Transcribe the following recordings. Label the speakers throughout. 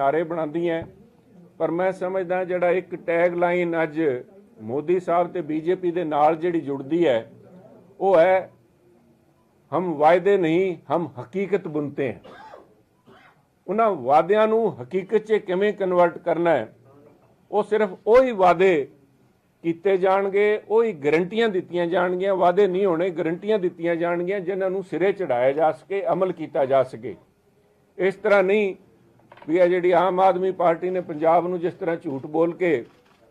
Speaker 1: ਨਾਰੇ ਬਣਾਉਂਦੀਆਂ ਪਰ ਮੈਂ ਸਮਝਦਾ ਜਿਹੜਾ ਇੱਕ ਟੈਗ ਲਾਈਨ ਅੱਜ ਮੋਦੀ ਸਾਹਿਬ ਤੇ ਬੀਜੇਪੀ ਦੇ ਨਾਲ ਜਿਹੜੀ ਜੁੜਦੀ ਹੈ, ਉਹ ਹੈ, ਹਮ ਵਾਅਦੇ ਨਹੀਂ, ਹਮ ਹਕੀਕਤ ਬੁਨਤੇ ਹੈ। ਉਹਨਾਂ ਵਾਅਦਿਆਂ ਨੂੰ ਹਕੀਕਤ 'ਚ ਕਿਵੇਂ ਕਨਵਰਟ ਕਰਨਾ ਹੈ, ਉਹ ਸਿਰਫ ਉਹੀ ਵਾਅਦੇ ਕੀਤੇ ਜਾਣਗੇ, ਉਹੀ ਗਰੰਟੀਆਂ ਦਿੱਤੀਆਂ ਜਾਣਗੀਆਂ, ਵਾਅਦੇ ਨਹੀਂ ਹੋਣੇ ਗਰੰਟੀਆਂ ਦਿੱਤੀਆਂ ਜਾਣਗੀਆਂ, ਜਿਨ੍ਹਾਂ ਨੂੰ ਸਿਰੇ ਚੜਾਇਆ ਜਾ ਸਕੇ, ਅਮਲ ਕੀਤਾ ਜਾ ਸਕੇ। ਇਸ ਤਰ੍ਹਾਂ ਨਹੀਂ ਵੀ ਇਹ ਜਿਹੜੀ ਆਮ ਆਦਮੀ ਪਾਰਟੀ ਨੇ ਪੰਜਾਬ ਨੂੰ ਜਿਸ ਤਰ੍ਹਾਂ ਝੂਠ ਬੋਲ ਕੇ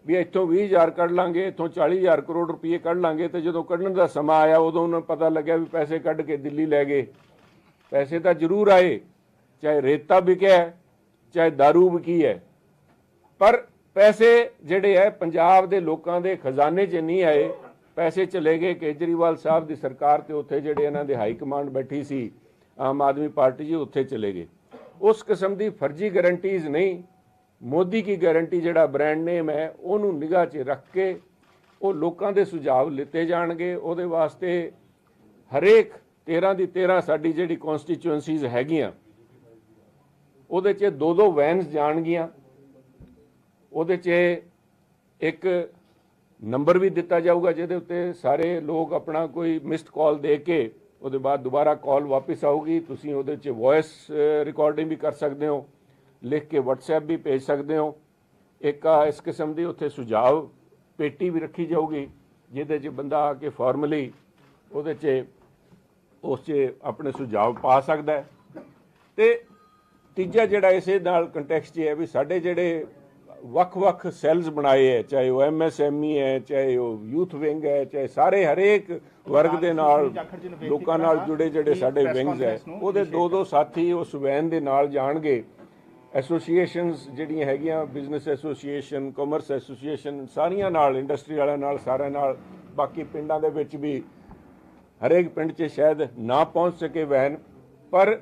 Speaker 1: ਵੀ ਇੱਥੋਂ 20000 ਕੱਢ ਲਾਂਗੇ, ਇੱਥੋਂ 40000 ਕਰੋੜ ਰੁਪਏ ਕੱਢ ਲਾਂਗੇ ਤੇ ਜਦੋਂ ਕੱਢਣ ਦਾ ਸਮਾਂ ਆਇਆ ਉਦੋਂ ਉਹਨਾਂ ਨੂੰ ਪਤਾ ਲੱਗਿਆ ਵੀ ਪੈਸੇ ਕੱਢ ਕੇ ਦਿੱਲੀ ਲੈ ਗਏ। ਪੈਸੇ ਤਾਂ ਜ਼ਰੂਰ ਆਏ, ਚਾਹੇ ਰੇਤਾ ਵਿਕਿਆ ਚਾਹੇ दारू ਵਿਕੀ ਹੈ। ਪਰ ਪੈਸੇ ਜਿਹੜੇ ਹੈ, ਪੰਜਾਬ ਦੇ ਲੋਕਾਂ ਦੇ ਖਜ਼ਾਨੇ 'ਚ ਨਹੀਂ ਆਏ। ਪੈਸੇ ਚਲੇ ਗਏ ਕੇਜਰੀਵਾਲ ਸਾਹਿਬ ਦੀ ਸਰਕਾਰ ਤੇ ਉੱਥੇ ਜਿਹੜੇ ਇਹਨਾਂ ਦੇ ਹਾਈ ਕਮਾਂਡ ਬੈਠੀ ਸੀ, ਆਮ ਆਦਮੀ ਪਾਰਟੀ ਜੀ ਉੱਥੇ ਚਲੇ ਗਏ। ਉਸ ਕਿਸਮ ਦੀ ਫਰਜ਼ੀ ਗਾਰੰਟੀਜ਼ ਨਹੀਂ। ਮੋਦੀ ਕੀ ਗਾਰੰਟੀ ਜਿਹੜਾ ਬ੍ਰਾਂਡ ਨੇਮ ਹੈ ਉਹਨੂੰ ਨਿਗਾਹ 'ਚ ਰੱਖ ਕੇ ਉਹ ਲੋਕਾਂ ਦੇ ਸੁਝਾਅ ਲਿੱਤੇ ਜਾਣਗੇ। ਉਹਦੇ ਵਾਸਤੇ ਹਰੇਕ 13 ਦੀ 13 ਸਾਡੀ ਜਿਹੜੀ ਕਨਸਟੀਚੁਐਂਸੀਜ਼ ਹੈਗੀਆਂ, ਉਹਦੇ 'ਚ ਦੋ ਦੋ ਵੈਨਸ ਜਾਣਗੀਆਂ। ਉਹਦੇ 'ਚ ਇੱਕ ਨੰਬਰ ਵੀ ਦਿੱਤਾ ਜਾਊਗਾ, ਜਿਹਦੇ ਉੱਤੇ ਸਾਰੇ ਲੋਕ ਆਪਣਾ ਕੋਈ ਮਿਸਡ ਕਾਲ ਦੇ ਕੇ ਉਹਦੇ ਬਾਅਦ ਦੁਬਾਰਾ ਕਾਲ ਵਾਪਸ ਆਊਗੀ। ਤੁਸੀਂ ਉਹਦੇ 'ਚ ਵੌਇਸ ਰਿਕਾਰਡਿੰਗ ਵੀ ਕਰ ਸਕਦੇ ਹੋ। ਲਿਖ ਕੇ WhatsApp ਵੀ ਭੇਜ ਸਕਦੇ ਹੋ। ਇੱਕ ਇਸ ਕਿਸਮ ਦੀ ਉੱਥੇ ਸੁਝਾਅ ਪੇਟੀ ਵੀ ਰੱਖੀ ਜਾਊਗੀ, ਜਿਹਦੇ 'ਚ ਬੰਦਾ ਆ ਕੇ ਫਾਰਮਲੀ ਉਹਦੇ 'ਚ, ਉਸ 'ਚ ਆਪਣੇ ਸੁਝਾਅ ਪਾ ਸਕਦਾ ਹੈ। ਤੇ ਤੀਜਾ ਜਿਹੜਾ ਇਸੇ ਨਾਲ ਕੰਟੈਕਸਟ ਹੈ ਵੀ ਸਾਡੇ ਜਿਹੜੇ ਵੱਖ-ਵੱਖ ਸੈੱਲਸ ਬਣਾਏ ਹੈ ਚਾਹੇ ਉਹ ਐਮਐਸਐਮਈ ਹੈ ਚਾਹੇ ਉਹ ਯੂਥ ਵਿੰਗ ਹੈ ਚਾਹੇ ਸਾਰੇ ਹਰੇਕ ਵਰਗ ਦੇ ਨਾਲ ਲੋਕਾਂ ਨਾਲ ਜੁੜੇ ਜਿਹੜੇ ਸਾਡੇ ਵਿੰਗਸ ਹੈ ਉਹਦੇ ਦੋ ਦੋ ਸਾਥੀ ਉਸ ਵੈਨ ਦੇ ਨਾਲ ਜਾਣਗੇ। ਐਸੋਸੀਏਸ਼ਨਸ ਜਿਹੜੀਆਂ ਹੈਗੀਆਂ ਬਿਜ਼ਨਸ ਐਸੋਸੀਏਸ਼ਨ ਕਾਮਰਸ ਐਸੋਸੀਏਸ਼ਨ ਸਾਰੀਆਂ ਨਾਲ ਇੰਡਸਟਰੀ ਵਾਲਿਆਂ ਨਾਲ ਸਾਰਿਆਂ ਨਾਲ ਬਾਕੀ ਪਿੰਡਾਂ ਦੇ ਵਿੱਚ ਵੀ ਹਰੇਕ ਪਿੰਡ 'ਚ ਸ਼ਾਇਦ ਨਾ ਪਹੁੰਚ ਸਕੇ ਵੈਨ ਪਰ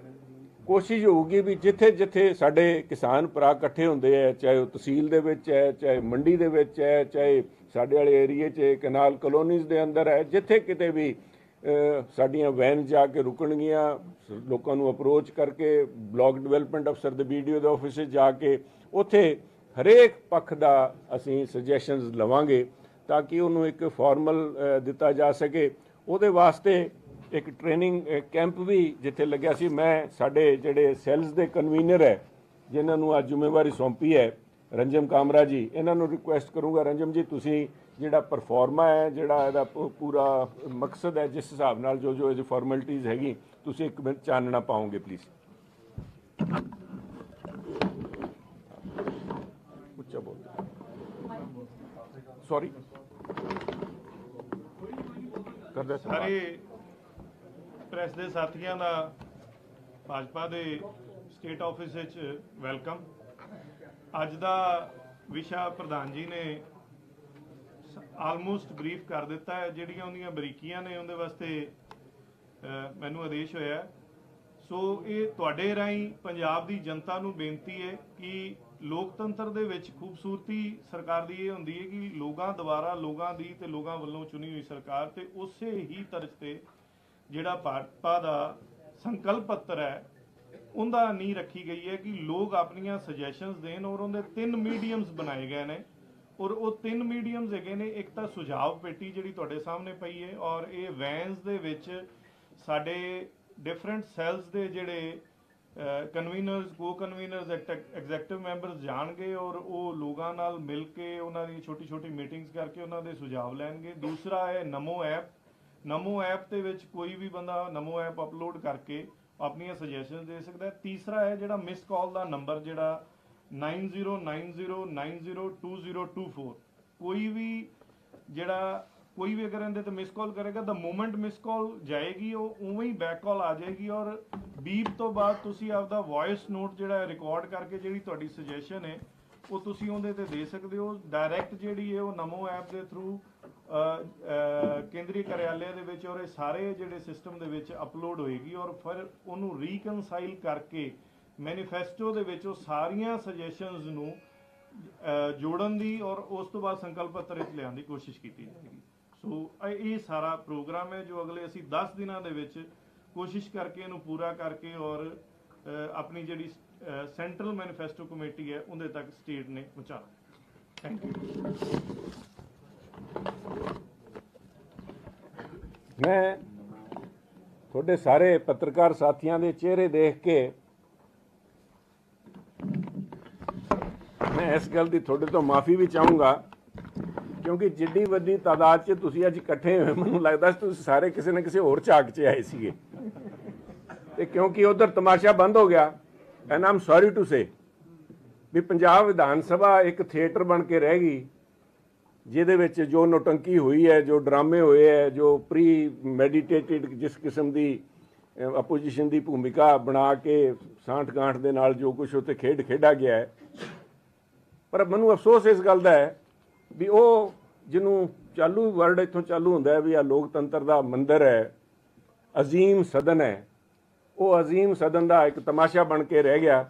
Speaker 1: ਕੋਸ਼ਿਸ਼ ਹੋਊਗੀ ਵੀ ਜਿੱਥੇ ਜਿੱਥੇ ਸਾਡੇ ਕਿਸਾਨ ਭਰਾ ਇਕੱਠੇ ਹੁੰਦੇ ਆ ਚਾਹੇ ਉਹ ਤਹਿਸੀਲ ਦੇ ਵਿੱਚ ਹੈ ਚਾਹੇ ਮੰਡੀ ਦੇ ਵਿੱਚ ਹੈ ਚਾਹੇ ਸਾਡੇ ਵਾਲੇ ਏਰੀਏ 'ਚ ਕਨਾਲ ਕਲੋਨੀਜ਼ ਦੇ ਅੰਦਰ ਹੈ ਜਿੱਥੇ ਕਿਤੇ ਵੀ ਸਾਡੀਆਂ ਵੈਨ ਜਾ ਕੇ ਰੁਕਣਗੀਆਂ, ਲੋਕਾਂ ਨੂੰ ਅਪਰੋਚ ਕਰਕੇ ਬਲਾਕ ਡਿਵੈਲਪਮੈਂਟ ਅਫਸਰ ਦੇ ਵੀਡੀਓ ਦੇ ਆਫਿਸ ਜਾ ਕੇ, ਉੱਥੇ ਹਰੇਕ ਪੱਖ ਦਾ ਅਸੀਂ ਸੁਜੈਸ਼ਨਸ ਲਵਾਂਗੇ ਤਾਂ ਕਿ ਉਹਨੂੰ ਇੱਕ ਫਾਰਮਲ ਦਿੱਤਾ ਜਾ ਸਕੇ। ਉਹਦੇ ਵਾਸਤੇ ਇੱਕ ਟ੍ਰੇਨਿੰਗ ਕੈਂਪ ਵੀ ਜਿੱਥੇ ਲੱਗਿਆ ਸੀ। ਮੈਂ, ਸਾਡੇ ਜਿਹੜੇ ਸੈਲਸ ਦੇ ਕਨਵੀਨਰ ਹੈ, ਜਿਨ੍ਹਾਂ ਨੂੰ ਅੱਜ ਜ਼ਿੰਮੇਵਾਰੀ ਸੌਂਪੀ ਹੈ, ਰੰਜਮ ਕਾਮਰਾ ਜੀ, ਇਹਨਾਂ ਨੂੰ ਰਿਕੁਐਸਟ ਕਰੂੰਗਾ। ਰੰਜਮ ਜੀ, ਤੁਸੀਂ ਜਿਹੜਾ ਪਰਫਾਰਮਾ ਹੈ, ਜਿਹੜਾ ਇਹਦਾ ਪੂਰਾ ਮਕਸਦ ਹੈ, ਜਿਸ ਹਿਸਾਬ ਨਾਲ ਜੋ ਜੋ ਇਹਦੀ ਫਾਰਮੈਲਿਟੀਜ਼ ਹੈਗੀ, ਤੁਸੀਂ ਇੱਕ ਮਿੰਟ ਚਾਨਣਾ ਪਾਓਗੇ ਪਲੀਜ਼ ਉੱਚਾ ਬੋਲ। ਸੌਰੀ ਕਰਦਾ ਸਾਰੇ
Speaker 2: ਪ੍ਰੈਸ ਦੇ ਸਾਥੀਆਂ ਦਾ ਭਾਜਪਾ ਦੇ ਸਟੇਟ ਆਫਿਸ ਵਿੱਚ ਵੈਲਕਮ। ਅੱਜ ਦਾ ਵਿਸ਼ਾ ਪ੍ਰਧਾਨ ਜੀ ਨੇ ਆਲਮੋਸਟ ਬਰੀਫ ਕਰ ਦਿੱਤਾ ਹੈ, ਜਿਹੜੀਆਂ ਉਹਦੀਆਂ ਬਰੀਕੀਆਂ ਨੇ ਉਹਦੇ ਵਾਸਤੇ ਮੈਨੂੰ ਆਦੇਸ਼ ਹੋਇਆ ਸੋ ਇਹ ਤੁਹਾਡੇ ਰਾਹੀਂ ਪੰਜਾਬ ਦੀ ਜਨਤਾ ਨੂੰ ਬੇਨਤੀ ਹੈ ਕਿ ਲੋਕਤੰਤਰ ਦੇ ਵਿੱਚ ਖੂਬਸੂਰਤੀ ਸਰਕਾਰ ਦੀ ਇਹ ਹੁੰਦੀ ਹੈ ਕਿ ਲੋਕਾਂ ਦੁਆਰਾ ਲੋਕਾਂ ਦੀ ਤੇ ਲੋਕਾਂ ਵੱਲੋਂ ਚੁਣੀ ਹੋਈ ਸਰਕਾਰ ਤੇ ਉਸੇ ਹੀ ਤਰਜ਼ ਤੇ ਜਿਹੜਾ ਭਾਜਪਾ ਦਾ ਸੰਕਲਪ ਪੱਤਰ ਹੈ, ਉਹਦਾ ਨੀ ਰੱਖੀ ਗਈ ਹੈ ਕਿ ਲੋਕ ਆਪਣੀਆਂ ਸੁਜੈਸ਼ਨਸ ਦੇਣ ਔਰ ਉਹਦੇ ਤਿੰਨ ਮੀਡੀਅਮਸ ਬਣਾਏ ਗਏ ਨੇ। ਔਰ ਉਹ ਤਿੰਨ ਮੀਡੀਅਮਸ ਹੈਗੇ ਨੇ, ਇੱਕ ਤਾਂ ਸੁਝਾਵ ਪੇਟੀ ਜਿਹੜੀ ਤੁਹਾਡੇ ਸਾਹਮਣੇ ਪਈ ਹੈ ਔਰ ਇਹ ਵੈਨਸ ਦੇ ਵਿੱਚ ਸਾਡੇ ਡਿਫਰੈਂਟ ਸੈਲਸ ਦੇ ਜਿਹੜੇ ਕਨਵੀਨਰਸ ਕੋ ਕਨਵੀਨਰਸ ਐਗਜ਼ੈਕਟਿਵ ਮੈਂਬਰਸ ਜਾਣਗੇ ਔਰ ਉਹ ਲੋਕਾਂ ਨਾਲ ਮਿਲ ਕੇ ਉਹਨਾਂ ਦੀ ਛੋਟੀ ਛੋਟੀ ਮੀਟਿੰਗਸ ਕਰਕੇ ਉਹਨਾਂ ਦੇ ਸੁਝਾਅ ਲੈਣਗੇ। ਦੂਸਰਾ ਹੈ ਨਮੋ ਐਪ। ਨਮੋ ਐਪ ਦੇ ਵਿੱਚ ਕੋਈ ਵੀ ਬੰਦਾ ਨਮੋ ਐਪ ਅਪਲੋਡ ਕਰਕੇ ਆਪਣੀਆਂ ਸੁਜੈਸ਼ਨ ਦੇ ਸਕਦਾ ਹੈ। ਤੀਸਰਾ ਹੈ ਜਿਹੜਾ ਮਿਸ ਕਾਲ ਦਾ ਨੰਬਰ ਜਿਹੜਾ 9090902024 ਕੋਈ ਵੀ ਜਿਹੜਾ ਕੋਈ ਵੀ ਅਗਰ ਇਹਦੇ ਤੇ ਮਿਸ ਕਾਲ ਕਰੇਗਾ ਤਾਂ ਮੂਮੈਂਟ ਮਿਸ ਕਾਲ ਜਾਏਗੀ, ਉਹ ਉਵੇਂ ਹੀ ਬੈਕ ਕਾਲ ਆ ਜਾਏਗੀ ਔਰ ਬੀਪ ਤੋਂ ਬਾਅਦ ਤੁਸੀਂ ਆਪਦਾ ਵੌਇਸ ਨੋਟ ਜਿਹੜਾ ਰਿਕਾਰਡ ਕਰਕੇ ਜਿਹੜੀ ਤੁਹਾਡੀ ਸੁਜੈਸ਼ਨ ਹੈ ਉਹ ਤੁਸੀਂ ਉਹਦੇ ਤੇ ਦੇ ਸਕਦੇ ਹੋ। ਡਾਇਰੈਕਟ ਜਿਹੜੀ ਹੈ ਉਹ ਨਮੋ ਐਪ ਦੇ ਥਰੂ ਕੇਂਦਰੀ ਕਾਰਿਆਲੇ ਦੇ ਵਿੱਚ ਔਰ ਇਹ ਸਾਰੇ ਜਿਹੜੇ ਸਿਸਟਮ ਦੇ ਵਿੱਚ ਅਪਲੋਡ ਹੋਏਗੀ ਔਰ ਫਿਰ ਉਹਨੂੰ ਰੀਕਨਸਾਈਲ ਕਰਕੇ ਮੈਨੀਫੈਸਟੋ ਦੇ ਵਿੱਚ ਉਹ ਸਾਰੀਆਂ ਸੁਜੈਸ਼ਨਸ ਨੂੰ ਜੋੜਨ ਦੀ ਔਰ ਉਸ ਤੋਂ ਬਾਅਦ ਸੰਕਲਪ ਪੱਤਰ ਵਿੱਚ ਲਿਆਉਣ ਦੀ ਕੋਸ਼ਿਸ਼ ਕੀਤੀ ਜਾਏਗੀ। ਸੋ ਇਹ ਸਾਰਾ ਪ੍ਰੋਗਰਾਮ ਹੈ ਜੋ ਅਗਲੇ ਅਸੀਂ 10 ਦਿਨਾਂ ਦੇ ਵਿੱਚ ਕੋਸ਼ਿਸ਼ ਕਰਕੇ ਇਹਨੂੰ ਪੂਰਾ ਕਰਕੇ ਔਰ ਆਪਣੀ ਜਿਹੜੀ ਸੈਂਟਰਲ ਮੈਨੀਫੈਸਟੋ ਕਮੇਟੀ ਹੈ, ਉਹਦੇ ਤੱਕ ਸਟੇਟ ਨੇ ਪਹੁੰਚਾਉਣਾ। ਥੈਂਕ ਯੂ
Speaker 1: ਮੈਂ ਤੁਹਾਡੇ ਸਾਰੇ ਪੱਤਰਕਾਰ ਸਾਥੀਆਂ ਦੇ ਚਿਹਰੇ ਦੇਖ ਕੇ ਮੈਂ ਇਸ ਗੱਲ ਦੀ ਤੁਹਾਡੇ ਤੋਂ ਮਾਫੀ ਵੀ ਚਾਹੂੰਗਾ, ਕਿਉਂਕਿ ਜਿੱਡੀ ਵੱਡੀ ਤਾਦਾਦ 'ਚ ਤੁਸੀਂ ਅੱਜ ਇਕੱਠੇ ਹੋਏ ਮੈਨੂੰ ਲੱਗਦਾ ਸੀ ਤੁਸੀਂ ਸਾਰੇ ਕਿਸੇ ਨਾ ਕਿਸੇ ਹੋਰ ਝਾਕ 'ਚ ਆਏ ਸੀਗੇ। ਤੇ ਕਿਉਂਕਿ ਉਧਰ ਤਮਾਸ਼ਾ ਬੰਦ ਹੋ ਗਿਆ and I'm sorry to say ਵੀ ਪੰਜਾਬ ਵਿਧਾਨ ਸਭਾ ਇੱਕ ਥੀਏਟਰ ਬਣ ਕੇ ਰਹਿ ਗਈ, ਜਿਹਦੇ ਵਿੱਚ ਜੋ ਨੋਟੰਕੀ ਹੋਈ ਹੈ, ਜੋ ਡਰਾਮੇ ਹੋਏ ਹੈ, ਜੋ ਪ੍ਰੀ ਮੈਡੀਟੇਟਿਡ ਜਿਸ ਕਿਸਮ ਦੀ ਆਪੋਜੀਸ਼ਨ ਦੀ ਭੂਮਿਕਾ ਬਣਾ ਕੇ ਸਾਂਠ ਗਾਂਠ ਦੇ ਨਾਲ ਜੋ ਕੁਝ ਉੱਥੇ ਖੇਡ ਖੇਡਾ ਗਿਆ ਹੈ। ਪਰ ਮੈਨੂੰ ਅਫਸੋਸ ਇਸ ਗੱਲ ਦਾ ਹੈ ਵੀ ਉਹ ਜਿਹਨੂੰ ਚਾਲੂ ਵਰਡ ਇੱਥੋਂ ਚਾਲੂ ਹੁੰਦਾ ਹੈ ਵੀ ਆ ਲੋਕਤੰਤਰ ਦਾ ਮੰਦਰ ਹੈ, ਅਜ਼ੀਮ ਸਦਨ ਹੈ ਉਹ ਅਜ਼ੀਮ ਸਦਨ ਦਾ ਇੱਕ ਤਮਾਸ਼ਾ ਬਣ ਕੇ ਰਹਿ ਗਿਆ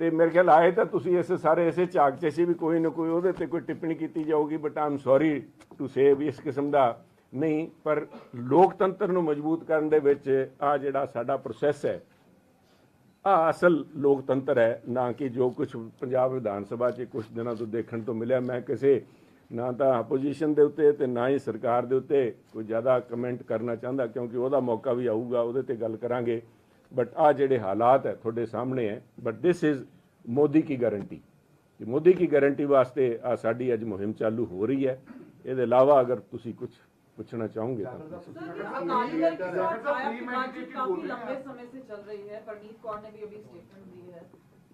Speaker 1: ਤੇ ਮੇਰੇ ਖਿਆਲ ਆਏ ਤਾਂ ਤੁਸੀਂ ਇਸ ਸਾਰੇ ਇਸੇ ਝਾਕ 'ਚ ਸੀ ਵੀ ਕੋਈ ਨਾ ਕੋਈ ਉਹਦੇ ਤੇ ਕੋਈ ਟਿੱਪਣੀ ਕੀਤੀ ਜਾਊਗੀ but I'm sorry to say ਵੀ ਇਸ ਕਿਸਮ ਦਾ ਨਹੀਂ, ਪਰ ਲੋਕਤੰਤਰ ਨੂੰ ਮਜ਼ਬੂਤ ਕਰਨ ਦੇ ਵਿੱਚ ਆ ਜਿਹੜਾ ਸਾਡਾ ਪ੍ਰੋਸੈਸ ਹੈ ਆ ਅਸਲ ਲੋਕਤੰਤਰ ਹੈ, ਨਾ ਕਿ ਜੋ ਕੁਝ ਪੰਜਾਬ ਵਿਧਾਨ ਸਭਾ 'ਚ ਕੁਝ ਦਿਨਾਂ ਤੋਂ ਦੇਖਣ ਤੋਂ ਮਿਲਿਆ। ਮੈਂ ਕਿਸੇ ਨਾ ਤਾਂ ਆਪੋਜੀਸ਼ਨ ਦੇ ਉੱਤੇ ਤੇ ਨਾ ਹੀ ਸਰਕਾਰ ਦੇ ਉੱਤੇ ਕੋਈ ਜ਼ਿਆਦਾ ਕਮੈਂਟ ਕਰਨਾ ਚਾਹੁੰਦਾ, ਕਿਉਂਕਿ ਉਹਦਾ ਮੌਕਾ ਵੀ ਆਊਗਾ, ਉਹਦੇ ਤੇ ਗੱਲ ਕਰਾਂਗੇ। ਬਟ ਆ ਜਿਹੜੇ ਹਾਲਾਤ ਹੈ ਤੁਹਾਡੇ ਸਾਹਮਣੇ ਹੈ ਬਟ ਦਿਸ ਇਜ਼ ਮੋਦੀ ਕੀ ਗਾਰੰਟੀ ਕਿ ਮੋਦੀ ਕੀ ਗਾਰੰਟੀ ਵਾਸਤੇ ਆ ਸਾਡੀ ਅੱਜ ਮੁਹਿੰਮ ਚਾਲੂ ਹੋ ਰਹੀ ਹੈ। ਇਹਦੇ ਇਲਾਵਾ ਅਗਰ ਤੁਸੀਂ ਕੁਝ ਪੁੱਛਣਾ ਚਾਹੋਗੇ ਤਾਂ